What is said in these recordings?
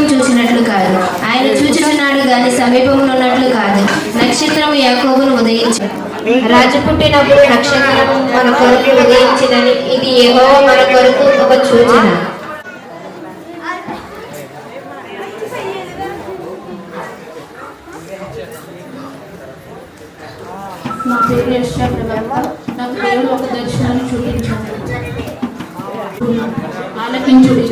నక్షత్రం చూసినట్లు కాదు. ఆయన చూచుచున్నాడు గాని సమీపంలో ఉన్నట్లు కాదు. నక్షత్రం యాకోబును ఉదయించాడు రాజు పుట్టినప్పుడు నక్షత్రం మన కొరకు ఉదయించినని ఇది ఏవో మన కొరకు ఒక సూచన. నా పేరు యశ్యా ప్రభావ నాకు దేవుడు ఒక దర్శనం ఆలకించుడి.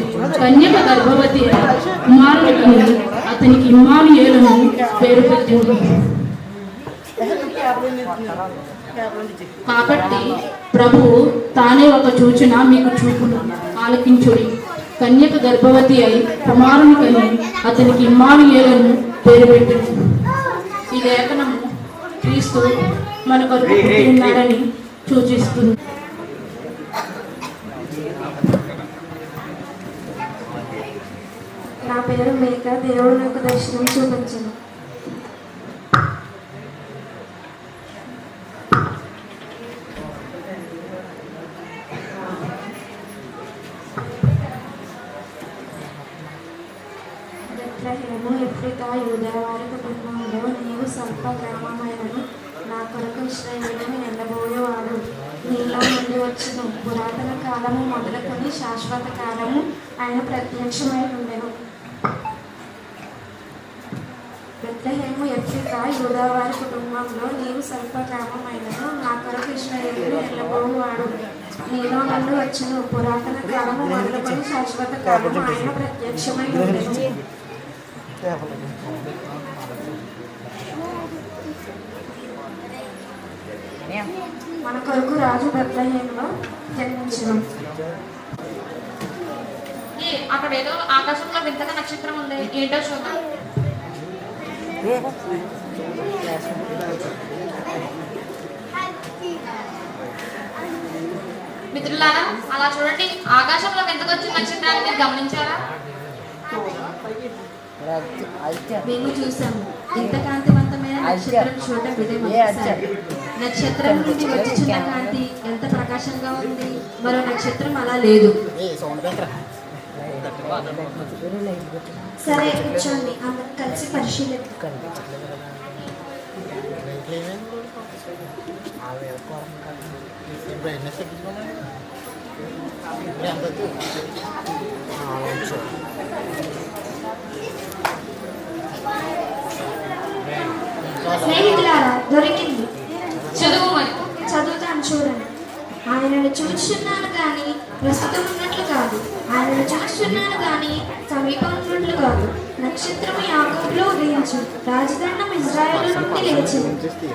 కన్యక గర్భవతి అయి అతనికి ఇమ్మానుయేలను పేరు పెట్టింది కాబట్టి ప్రభువు తానే ఒక సూచన మీకు చూపును. ఆలకించుడి. కన్యక గర్భవతి అయి కుమారుని కని అతనికి ఇమ్మానుయేలను పేరు పెట్టింది ఈ లేఖనము క్రీస్తు మన కొరకు ఉన్నాడని సూచిస్తుంది. నా పేరు మేక. దేవుడు నాకు దర్శనం చూపించను. బెత్లెహేము ఎఫ్రికా యూదవారి కుటుంబంలో నీవు స్వల్ప గ్రామమైనను. నా కొరకు ఇశ్రాయేలుని నిలబోయేవాడు నీలో నుండి వచ్చిన పురాతన కాలము మొదలుకొని శాశ్వత కాలము. ఆయన ప్రత్యక్షమైన ఉండెను బెత్లెహేము ఎఫ్రికా యూదవారి కుటుంబంలో నీవు స్వల్ప గ్రామమైనను నా కొరకు ఇశ్రాయేలుని వెళ్ళబోయేవాడు నీలో నుండి వచ్చిన పురాతన కాలము మొదలుకొని శాశ్వత కాలము ఆయన ప్రత్యక్షమై ఉండెను. మన కొరకు రాజు బెత్లహేములో జన్మించను. అక్కడ ఏదో ఆకాశంలో వింతగా నక్షత్రం ఉంది. ఏంటో చూద్దాం. మిత్రులారా అలా చూడండి. ఆకాశంలో వింతగా వచ్చిన నక్షత్రాన్ని మీరు గమనించారా? మేము చూసాము. ఇంత కాంతివంతమైన నక్షత్రం చూడటం నక్షత్రం నుండి వచ్చుచున్న కాంతి ఎంత ప్రకాశంగా ఉంది? మరో నక్షత్రం అలా లేదు. సరే కూర్చోండి. అందరం కలిసి పరిశీలిద్దాం స్నేహితులారా దొరికింది. చదువు చదువుతాను చూడండి. ఆయనను చూస్తున్నాను కానీ ప్రస్తుతం ఉన్నట్లు కాదు. ఆయనను చూస్తున్నాను కానీ సమీపం ఉన్నట్లు కాదు. నక్షత్రం యాకోబులో ఉదయించు. రాజదండం ఇజ్రాయెల్ నుండి లేచింది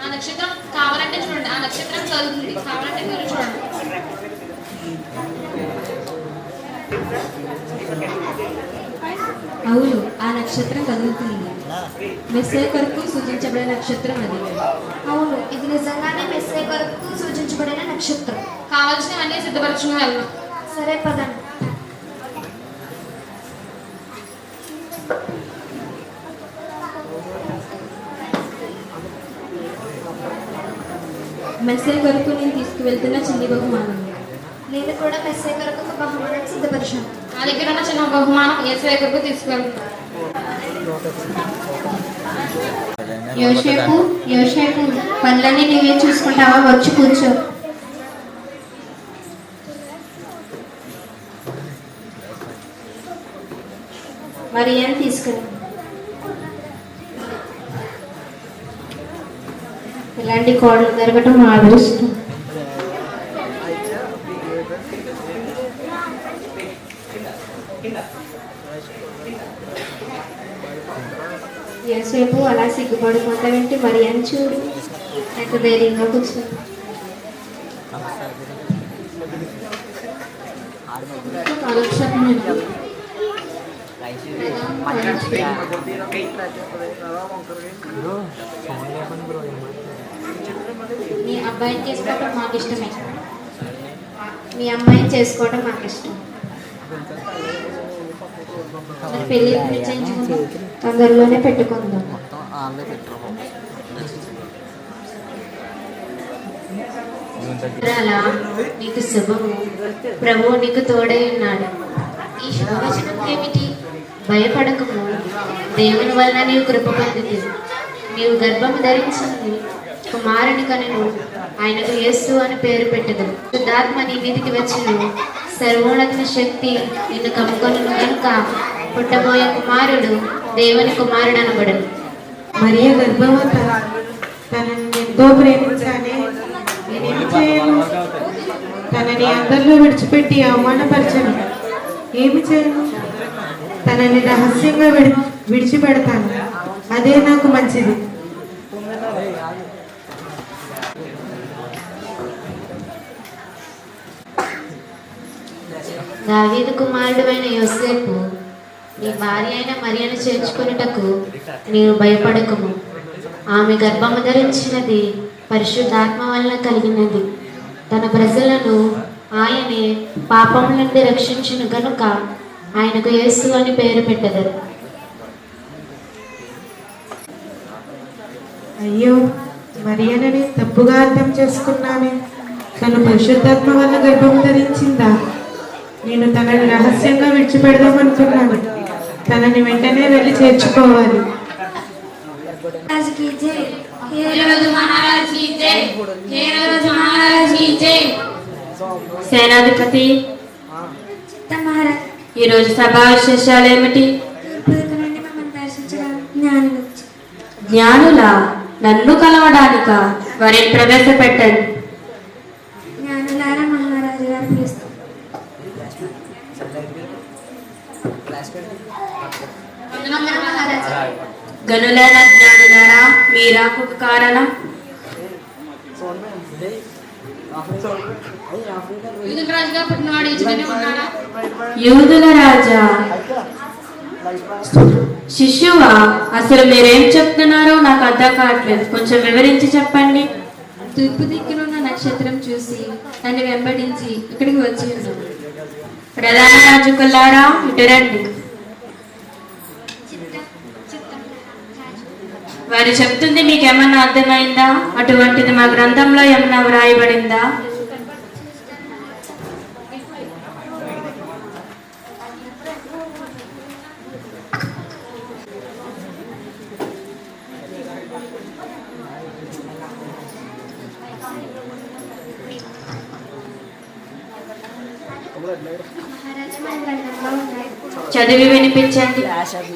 ఆ నక్షత్రం కావాలంటే చూడండి. ఆ నక్షత్రం చదువుతుంది. కావాలంటే మీరు చూడండి. అవును ఆ నక్షత్రం కదులుతుంది మెస్సే కొరకు సూచించబడిన నక్షత్రం అది. అవును ఇది నిజంగానే మెస్సే కొరకు సూచించబడిన నక్షత్రం. కావాల్సినవన్నీ సిద్ధపరచుకుని వెళ్దాం సరే పదండి. మెస్సే కొరకు నేను తీసుకువెళ్తున్న చిన్ని బహుమానం. నేను కూడా మెస్సే కొరకు ఒక బహుమానం సిద్ధపరిచాను. నా దగ్గర ఉన్న చిన్న బహుమానం ఏసఐ కొరకు తీసుకువెళ్తాం యోసేపు యోసేపు పనులన్నీ నువ్వే చూసుకుంటావా? వచ్చి కూర్చో. మరి ఏం తీసుకురా ఇలాంటి కోడలు జరగటం మా అదృష్టం. ఎంతసేపు అలా సిగ్గుపడిపోతావేంటి మరి అని చూడు? ఎంత ధైర్యంగా కూర్చో. మీ అబ్బాయిని చేసుకోవటం మాకు ఇష్టమే. మీ అమ్మాయిని చేసుకోవటం మాకు ఇష్టం. పెళ్ళి నిశ్చయించుకుంటాం తొందరలోనే పెట్టుకుందాం. నీకు శుభము. ప్రభువు నీకు తోడై ఉన్నాడు. ఈ శుభవచనం ఏమిటి? భయపడకము. దేవుని వలన నీవు కృప పొందింది నీవు గర్భము ధరించింది కుమారుని కనును ఆయనకు యేసు అని పేరు పెట్టదు శుద్ధాత్మ నీ మీదికి వచ్చును సర్వోన్నత శక్తి నిన్ను కమ్ముకొను కనుక పుట్టబోయే కుమారుడు దేవుని కుమారుడు అనబడను మరియ గర్భవత తనని ఎంతో ప్రేమించానే చేయను? తనని అందరిలో విడిచిపెట్టి అవమానపరచను. ఏమి చేయను? తనని రహస్యంగా విడి విడిచిపెడతాను. అదే నాకు మంచిది. దావీదు కుమారుడు అయిన యోసేపు నీ భార్య అయిన మరియను చేర్చుకున్నటకు నీవు భయపడకము. ఆమె గర్భము ధరించినది పరిశుద్ధాత్మ వలన కలిగినది. తన ప్రజలను ఆయనే పాపం నుండి రక్షించిన గనుక ఆయనకు యేసు అని పేరు పెట్టదరు. అయ్యో మరియనని తప్పుగా అర్థం చేసుకున్నానే. తను పరిశుద్ధాత్మ వల్ల గర్భం ధరించిందా? నేను తనని రహస్యంగా విడిచిపెడదాం అనుకున్నాను తనని వెంటనే వెళ్ళి చేర్చుకోవాలి. సేనాధిపతి ఈ రోజు విశేషాలు ఏమిటి? జ్ఞానులా? నన్ను కలవడానిక? వారిని ప్రవేశపెట్టండి. గనులైన జ్ఞానులారా మీ రాకుకు కారణం యూదుల రాజా శిష్యువా అసలు మీరేం చెప్తున్నారో నాకు అర్థం కావట్లేదు. కొంచెం వివరించి చెప్పండి. తూర్పు దిక్కునున్న నక్షత్రం చూసి నన్ను వెంబడించి ఇక్కడికి వచ్చి ప్రధాన రాజుకులారా ఇటు వారు చెప్తుంది మీకు ఏమన్నా అర్థమైందా? అటువంటిది మా గ్రంథంలో ఏమన్నా వ్రాయబడిందా మహారాజు మన గ్రంథంలో ఉన్నాయి వినిపించండి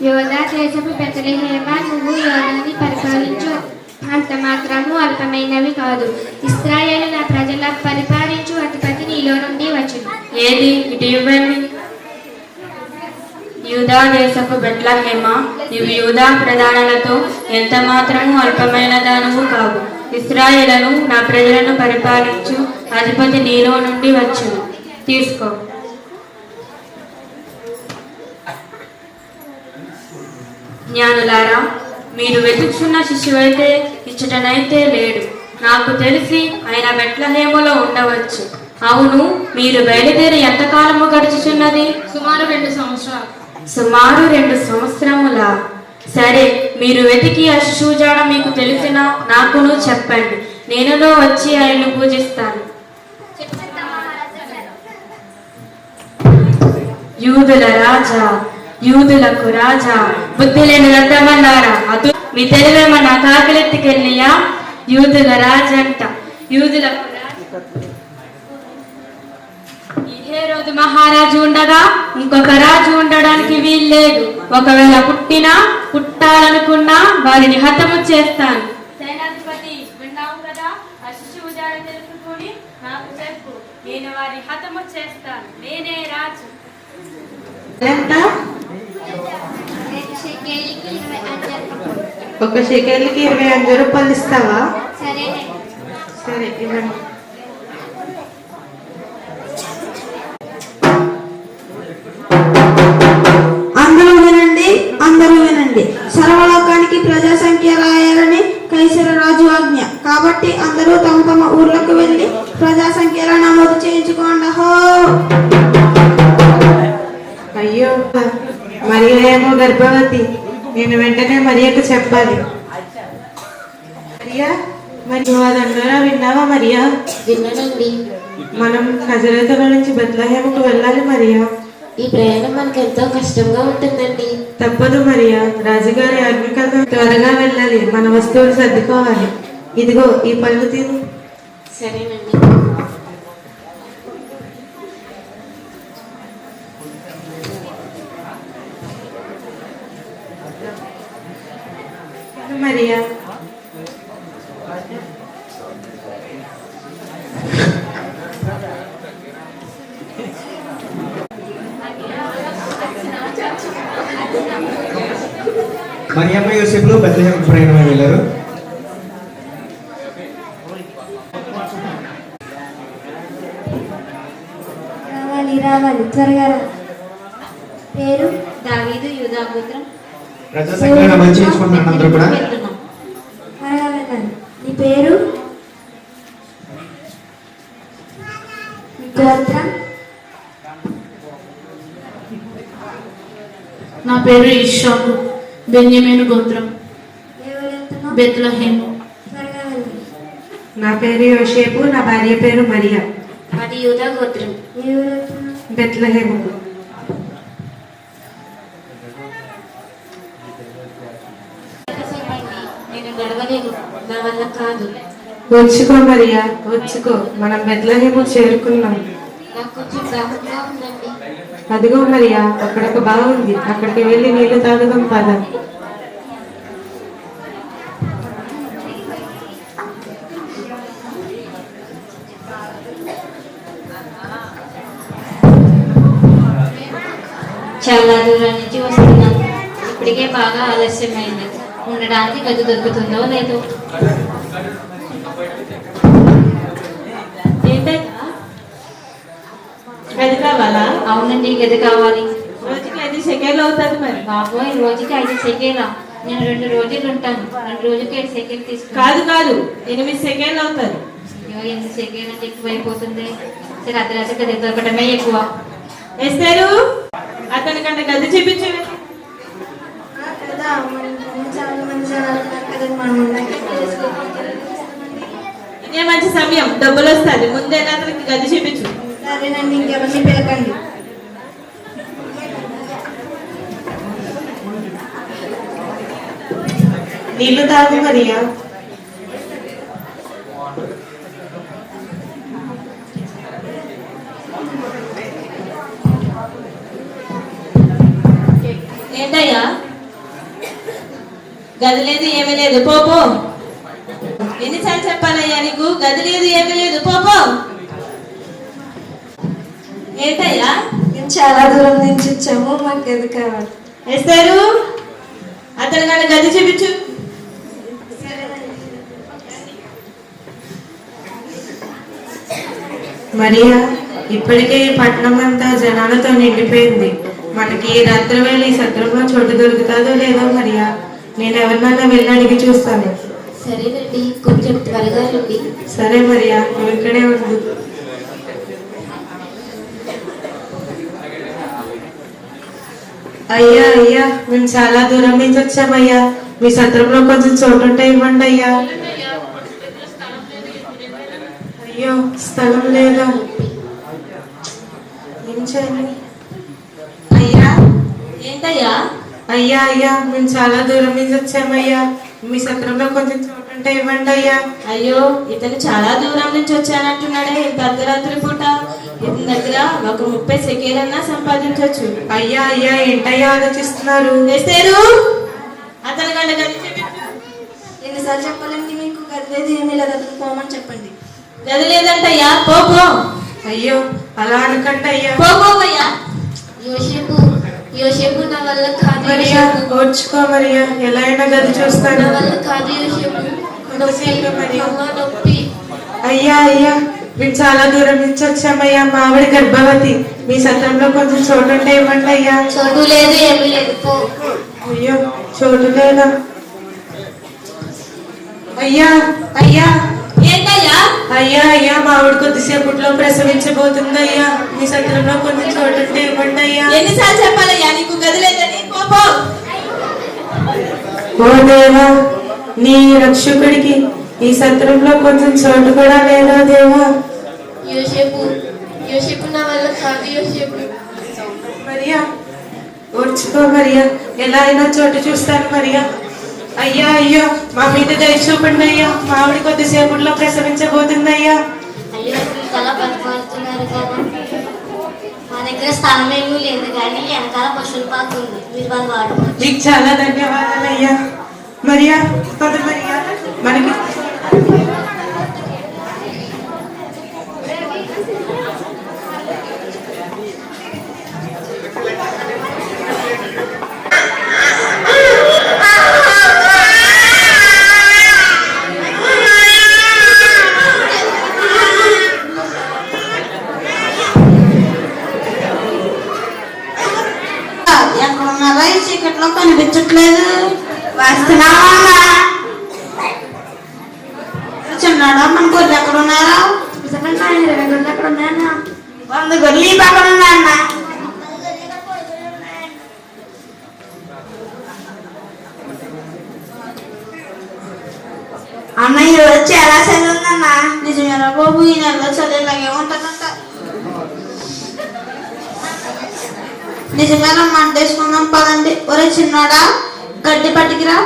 యోధా దేశపు బెతలెహేమ? నువ్వు యోధాని పరిపాలించు. అంత మాత్రము అల్పమైనవి కాదు. ఇస్రాయేలు నా ప్రజల పరిపాలించు అధిపతి నీలో నుండి వచ్చును. ఏది? ఇటు ఇవ్వండి. యూదా దేశపు బెట్లహేమ నీవు యూదా ప్రధానులతో ఎంత మాత్రము అల్పమైన దానము కావు. ఇస్రాయేలను నా ప్రజలను పరిపాలించు అధిపతి నీలో నుండి వచ్చును. తీసుకో. జ్ఞానులారా మీరు వెతుకుతున్న శిశువైతే ఇచ్చటనైతే లేడు. నాకు తెలిసి ఆయన బెట్లహేమలో ఉండవచ్చు. అవును మీరు బయలుదేరి ఎంతకాలము గడుచుచున్నది? సుమారు రెండు సంవత్సరాలు. సుమారు రెండు సంవత్సరముల? సరే మీరు వెతికి ఆ శిశువు జాడ మీకు తెలిసిన నాకును చెప్పండి. నేనులో వచ్చి ఆయన్ను పూజిస్తాను. యూదుల రాజా యూదులకు రాజా బుద్ధి లేని రథమన్నారా అదు మీ తెలివేమన్నా కాకలెత్తికెళ్ళియా యూదుల రాజంట. యూదులకు రాజు మహారాజు ఉండగా ఇంకొక రాజు ఉండడానికి వీల్లేదు ఒకవేళ పుట్టినా పుట్టాలనుకున్నా వారిని హతము చేస్తాను. సేనాధిపతి విన్నావు కదా? ఆ శిశువు జాడ తెలుసుకుని నాకు చెప్పు. నేను వారి హతము చేస్తాను. నేనే రాజు. ఒక షెకెల్కి ఇరవై ఐదు రూపాయలు ఇస్తావా? సరే. ఇవ్వండి. అందరూ వినండి అందరూ వినండి. సర్వలోకానికి ప్రజా సంఖ్య రాయాలని కైసర రాజు ఆజ్ఞ. కాబట్టి అందరూ తమ తమ ఊర్లకు వెళ్ళి ప్రజా సంఖ్యలో నమోదు చేయించుకోండి. అయ్యో. మరియ ఏమో గర్భవతి. నేను వెంటనే మరియకు చెప్పాలి. మరియా? మరి నువ్వు అదన్నారా విన్నావా మరియా? విన్నానండి. మనం నజరేతుల నుంచి బెత్లహేముకు వెళ్ళాలి మరియా? ఈ ప్రయాణం మనకు ఎంతో కష్టంగా ఉంటుందండి. తప్పదు మరియా. రాజుగారి ఆజ్ఞ కదా త్వరగా వెళ్ళాలి. మన వస్తువులు సర్దుకోవాలి. ఇదిగో ఈ పళ్ళు తిను. సరేనండి. మరియా మరియమ్మ యూసెఫ్లు బెత్లహేమ్ ప్రయాణమై వెళ్ళారు రావాలి రావాలి త్వరగా రా పేరు దావీదు యూదాగోత్రం ప్రజా అందరూ కూడా. నీ పేరు? గోత్రం నా పేరు ఇషాకు బెన్యమేను గోత్రం. బెత్లహేము. నా పేరు యోషేపు నా భార్య పేరు మరియా. అది యూదాగోత్రం ఏ ఊరు కాదు. వచ్చుకో మరియా వచ్చుకో. మనం బెత్లహేము చేరుకున్నాం. అదిగో మరియా అక్కడ ఒక బాగుంది అక్కడికి వెళ్ళి నీళ్ళు తాగుదాం పద. చాలా దూరం నుంచి వస్తున్నాను. ఇప్పటికే బాగా ఆలస్యమైంది. ఉండడానికి గది దొరుకుతుందో లేదో. గది కావాలా? అవునండి గది కావాలి. రోజుకి ఐదు సెకండ్లు అవుతుంది మరి. బాబోయ్ రోజుకి ఐదు సెకేలా నేను రెండు రోజులు ఉంటాను. రెండు రోజులకి ఐదు సెకండ్ తీసుకున్నాను కాదు కాదు. ఎనిమిది సెకండ్లు అవుతుంది. ఎనిమిది సెకండ్ అంటే ఎక్కువ అయిపోతుంది సరే అర్ధరాత్రి గది దొరకటమే ఎక్కువ. ఎస్తారు? అతని కంటే గది చూపించు కదా మన ఇంట్లో చాలా మంది జనాలు కదా మనం ఇదే మంచి సమయం. డబ్బులు వస్తుంది ముందే అతనికి గది చూపించు. సరేనండి ఇంకెవరిని పిలకండి. నీళ్ళు తాగు మరియా? ఏంటయ్యా? గది లేదు ఏమీ లేదు. పో పో. ఎన్నిసార్లు నీకు గది లేదు ఏమీ లేదు. పో పో. ఏంటయ్యా? మేము చాలా దూరం నుంచి వచ్చాము మాకు గది కావాలి. వేస్తారు అతను కానీ గది చూపించు. మరియా ఇప్పటికే ఈ పట్టణం అంతా జనాలతో నిండిపోయింది. మనకి ఈ రాత్రి వేళ ఈ సత్రంలో చోటు దొరుకుతుందో లేదో మరియా నేను ఎవరినైనా వెళ్ళి అడిగి చూస్తాను. సరేనండి కొంచెం త్వరగా రండి సరే మరియా నువ్వు ఇక్కడే ఉండు. అయ్యా అయ్యా మేము చాలా దూరం నుంచి వచ్చామయ్యా. మీ సత్రంలో కొంచెం చోటు ఉంటే ఇవ్వండి అయ్యా. అయ్యో స్థలం లేదా? ఏం చేయాలి? అయ్యా? ఏంటయ్యా? అయ్యా అయ్యా మేము చాలా దూరం నుంచి వచ్చామయ్యా. మీ సత్రంలో కొంచెం చోటు ఉంటే ఇవ్వండి అయ్యా అయ్యో ఇతను చాలా దూరం నుంచి వచ్చానంటున్నాడే. ఇంత అర్ధరాత్రి పూట ఇతని దగ్గర ఒక ముప్పై సెకేలన్నా సంపాదించవచ్చు అయ్యా అయ్యా ఏంటయ్యా ఆలోచిస్తున్నారు? వేస్తారు అతని కంటే గది చూపించు ఎన్నిసార్లు చెప్పాలండి మీకు గది లేదు ఏమీ లేదు. అతను పోమని చెప్పండి. గది లేదంటయ్యా పో పో. అయ్యో అలా అనకండి అయ్యా పో పోవయ్యా యోసేపు యోసేపు నా వల్ల కాదు మరియా ఓర్చుకో మరియా ఎలా అయినా గది చూస్తాను. నా వల్ల కాదు యోసేపు. నొప్పి మరియా నొప్పి. అయ్యా అయ్యా మేము చాలా దూరం నుంచి వచ్చామయ్యా మా ఆవిడ గర్భవతి. మీ సత్రంలో కొంచెం చోటు ఉంటే ఇవ్వండి అయ్యా? చోటు లేదు ఏమీ లేదు. పో. అయ్యో చోటు లేదా? అయ్యా అయ్యా. అయ్యా. అయ్యా మా ఆవిడ కొద్దిసేపట్లో ప్రసవించబోతుంది అయ్యా మీ సత్రంలో కొంచెం ఇవ్వండి అయ్యా. ఎన్నిసార్లు చెప్పాలయ్యా? నీకు ఓ దేవా నీ రక్షకుడికి ఈ సత్రంలో కొంచెం చోటు కూడా లేదా దేవా? యోసేపు యోసేపు నా వల్ల కాదు యోసేపు. మరియా ఓర్చుకో మరియా. ఎలా అయినా చోటు చూస్తాను మరియా. అయ్యా అయ్యో మా మీద దయ చూపండి అయ్యా మామిడి కొద్దిసేపట్లో ప్రసవించబోతుంది అయ్యా అయ్యో చాలా బతిమాలుతున్నారు కదా మా దగ్గర స్థలం ఏమీ లేదు కానీ వెనకాల పశువుల పాక ఉంది. మీరు వాళ్ళు వాడుకోవచ్చు. నీకు చాలా ధన్యవాదాలు అయ్యా మరియా పద మరియా. మనకి ఈ చీకట్లో కనిపించట్లేదు. వస్తున్నావా? చిన్నాడా మన గొర్రెలు ఎక్కడ ఉన్నారా? ఇరవై గొర్రెలు అక్కడ ఉన్నాయన్నా? వంద గొర్రెలు ఈ పక్కన ఉన్నాయన్న? అన్న ఈ రోజు చాలా ఉందన్న. నిజమేనా బాబు ఈ నెలలో చలి ఇలాగే ఉంటుందంట. నిజమేనా మంట వేసుకుందాం పదండి. ఒరే చిన్నాడా గడ్డి పట్టుకురా.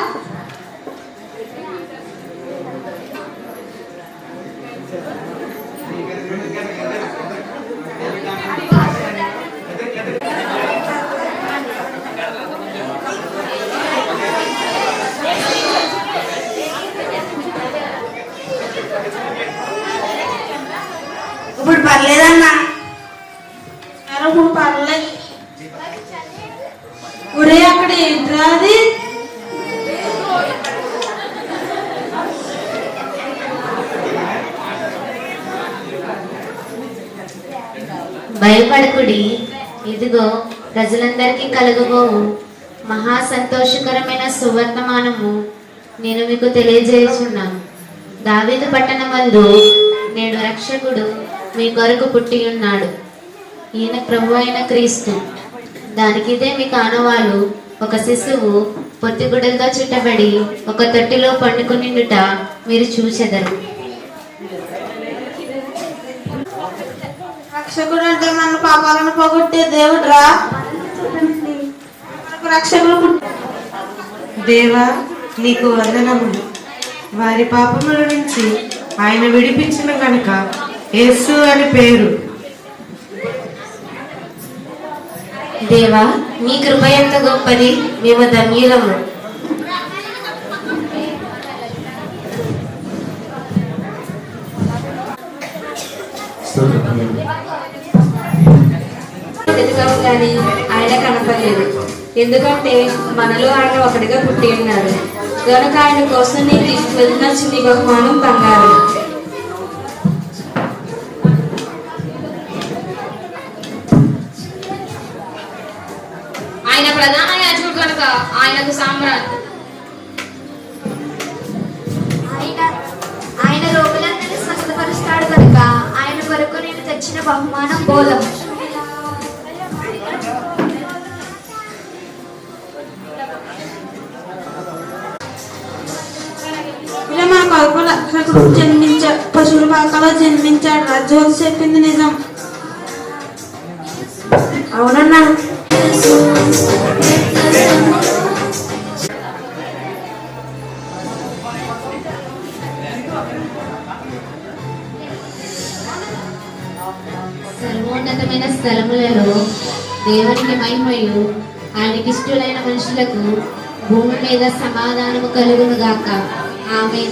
భయపడకుడి. ఇదిగో ప్రజలందరికీ కలుగుబోవు. మహా సంతోషకరమైన సువర్తమానము నేను మీకు తెలియజేస్తున్నాను దావీదు పట్టణమందు నేడు రక్షకుడు మీ కొరకు పుట్టి ఉన్నాడు ఈయన ప్రభు అయిన క్రీస్తు. దానికిదే మీ కానవాళ్ళు ఒక శిశువు పొత్తిగుడలతో చుట్టబడి ఒక తొట్టిలో పండుకునిండుట మీరు చూచెదరు. రక్షకుడు అంటే మన పాపాలను పోగొట్టే దేవుడురా? రక్షకుడు దేవా నీకు వందనములు. వారి పాపముల నుంచి ఆయన విడిపించిన కనుక యేసు అని పేరు. దేవా మీ కృప ఎంత గొప్పది? మేము ధన్యులము. ఎదుగాము కానీ ఆయన కనపడలేదు. ఎందుకంటే మనలో ఆయన ఒకటిగా పుట్టి ఉన్నాడు కనుక ఆయన కోసం నేను తీసుకువెళ్తున్న చిన్ని బహుమానం బంగారం. ఆయన ప్రధాన యాజకుడు కనుక ఆయనకు సామ్రాట్. ఆయన ఆయన రోగులందరినీ స్వస్థపరుస్తాడు కనుక ఆయన కొరకు నేను తెచ్చిన బహుమానం బోధం. రక్షకుడు జన్మించా పశువుల పాకలో జన్మించాడు. రా చెప్పింది నిజం. అవునన్నా సర్వోన్నతమైన స్థలములలో దేవునికి మహిమయు ఆయనకి ఇష్టలైన మనుషులకు భూమి మీద సమాధానము కలుగును గాక ఆమె